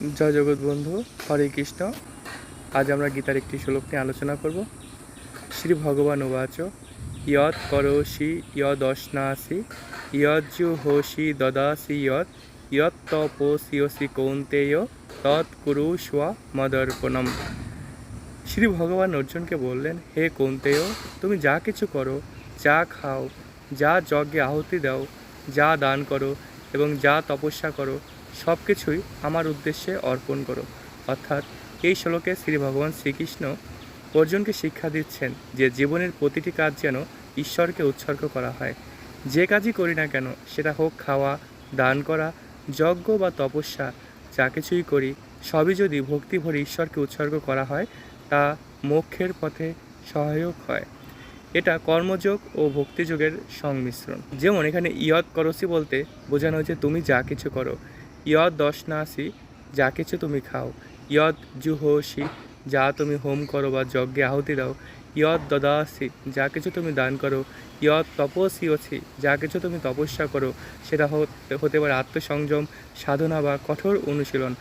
জয় জগৎ বন্ধু, হরে কৃষ্ণ। আজ আমরা গীতার একটি শ্লোক নিয়ে আলোচনা করব। শ্রী ভগবান উবাচ, ইয়ৎ করোষি ইয়দশ্নাসি, ইয়জ্জু হোসি দদাসি ইয়ৎ ইয়ৎ তপোসিয়সি কৌন্তেয়, তৎ কুরু স্বা মদর্পণম। শ্রী ভগবান অর্জুনকে বললেন, হে কৌন্তেয়, তুমি যা কিছু করো, যা খাও, যা যজ্ঞে আহুতি দাও, যা দান করো, এবং যা তপস্যা করো সব কিছুই আমার উদ্দেশ্যে অর্পণ করো অর্থাৎ এই শ্লোকে শ্রী ভগবান শ্রীকৃষ্ণ অর্জুনকে শিক্ষা দিচ্ছেন যে জীবনের প্রতিটি কাজ যেন ঈশ্বরকে উৎসর্গ করা হয়। যে কাজই করি না কেন, সেটা হোক খাওয়া, দান করা, যজ্ঞ বা তপস্যা, যা কিছুই করি, সবই যদি ভক্তি ভরে ঈশ্বরকে উৎসর্গ করা হয়, তা মোক্ষের পথে সহায়ক হয়। এটা কর্মযোগ ও ভক্তিযোগের সংমিশ্রণ। যেমন এখানে ইয়দ করসি বলতে বোঝানো হয়েছে, তুমি যা কিছু করো ইয়দ দশনাসি, যা কিছু তুমি খাও। ইয়দ জুহোসি, যা তুমি হোম করো বা যজ্ঞে আহুতি দাও। ইয়দ দদাসি, যা কিছু তুমি দান করো। ইয়দ তপসিওছি যা কিছু তুমি তপস্যা করো। সেটা হতে পারে আত্মসংযম, সাধনা বা কঠোর অনুশীলন।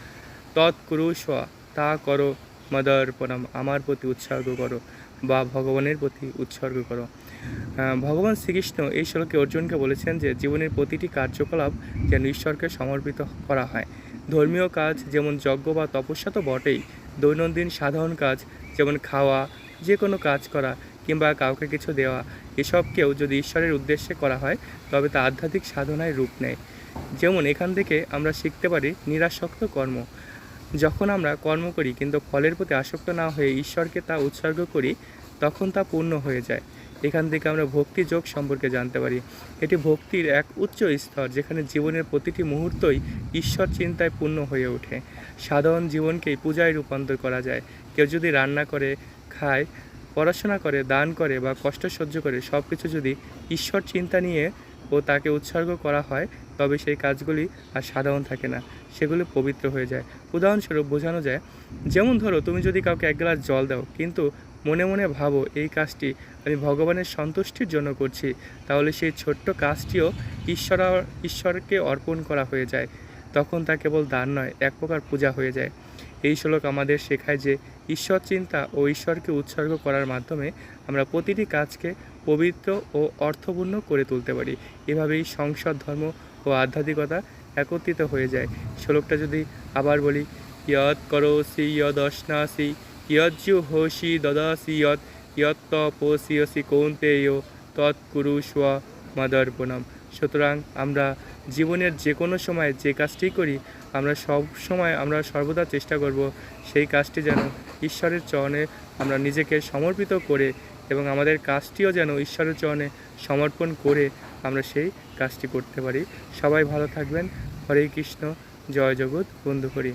তৎ কুরুষ তা করো। মদর্পণম আমার প্রতি উৎসর্গ করো বা ভগবানের প্রতি উৎসর্গ করো। ভগবান শ্রীকৃষ্ণ এই শ্লোকে অর্জুনকে বলেছেন যে, জীবনের প্রতিটি কার্যকলাপ যেন ঈশ্বরকে সমর্পিত করা হয়। ধর্মীয় কাজ যেমন যজ্ঞ বা তপস্যা তো বটেই, দৈনন্দিন সাধারণ কাজ যেমন খাওয়া যে কোনো কাজ করা কিংবা কাউকে কিছু দেওয়া, এসবকেও যদি ঈশ্বরের উদ্দেশ্যে করা হয়, তবে তা আধ্যাত্মিক সাধনায় রূপ নেয়। যেমন এখান থেকে আমরা শিখতে পারি নিরাসক্ত কর্ম। যখন আমরা কর্ম করি কিন্তু ফলের প্রতি আসক্ত না হয়ে ঈশ্বরকে তা উৎসর্গ করি, তখন তা পূর্ণ হয়ে যায়। এখান থেকে আমরা ভক্তি যোগ সম্পর্কে জানতে পারি। এটি ভক্তির এক উচ্চ স্তর যেখানে জীবনের প্রতিটি মুহূর্তই ঈশ্বর চিন্তায় পূর্ণ হয়ে ওঠে। সাধারণ জীবনকেই পূজায় রূপান্তর করা যায়। কেউ যদি রান্না করে, খায়, পড়াশোনা করে, দান করে বা কষ্ট সহ্য করে সব কিছু যদি ঈশ্বর চিন্তা নিয়ে ও তাকে উৎসর্গ করা হয়, তবে সেই কাজগুলি আর সাধারণ থাকে না, সেগুলো পবিত্র হয়ে যায়। উদাহরণস্বরূপ বোঝানো যায়, যেমন ধরো তুমি যদি কাউকে এক গ্লাস জল দাও, কিন্তু মনে মনে ভাবো এই কাজটি আমি ভগবানের সন্তুষ্টির জন্য করছি, তাহলে সেই ছোট্ট কাজটিও ঈশ্বর, ঈশ্বরকে অর্পণ করা হয়ে যায়। তখন তা কেবল দান নয়, এক প্রকার পূজা হয়ে যায়। এই শ্লোক আমাদের শেখায় যে ঈশ্বর চিন্তা ও ঈশ্বরকে উৎসর্গ করার মাধ্যমে আমরা প্রতিটি কাজকে পবিত্র ও অর্থপূর্ণ করে তুলতে পারি। এভাবেই সংসদ, ধর্ম ও আধ্যাত্মিকতা একত্রিত হয়ে যায়। শ্লোকটা যদি আবার বলি, ইয়ৎ করোসি ইয়দশ্নাসি ইয়জ্জু হোসি দদাসি, ইয়ৎ ইয়ত্ত পোষিয়সি কৌন্তেয় তৎ কুরু স্ব মদর্পণম। সুতরাং আমরা জীবনের যে কোনো সময় যে কাজটি করি, আমরা সব সময় আমরা সর্বদা চেষ্টা করব সেই কাজটি যেন ঈশ্বরের চরণে আমরা নিজেকে সমর্পিত করে এবং আমাদের কাজটিও যেন ঈশ্বরের চরণে সমর্পণ করে আমরা সেই কাজটি করতে পারি। সবাই ভালো থাকবেন। হরে কৃষ্ণ। জয় জগৎ। বন্ধু করি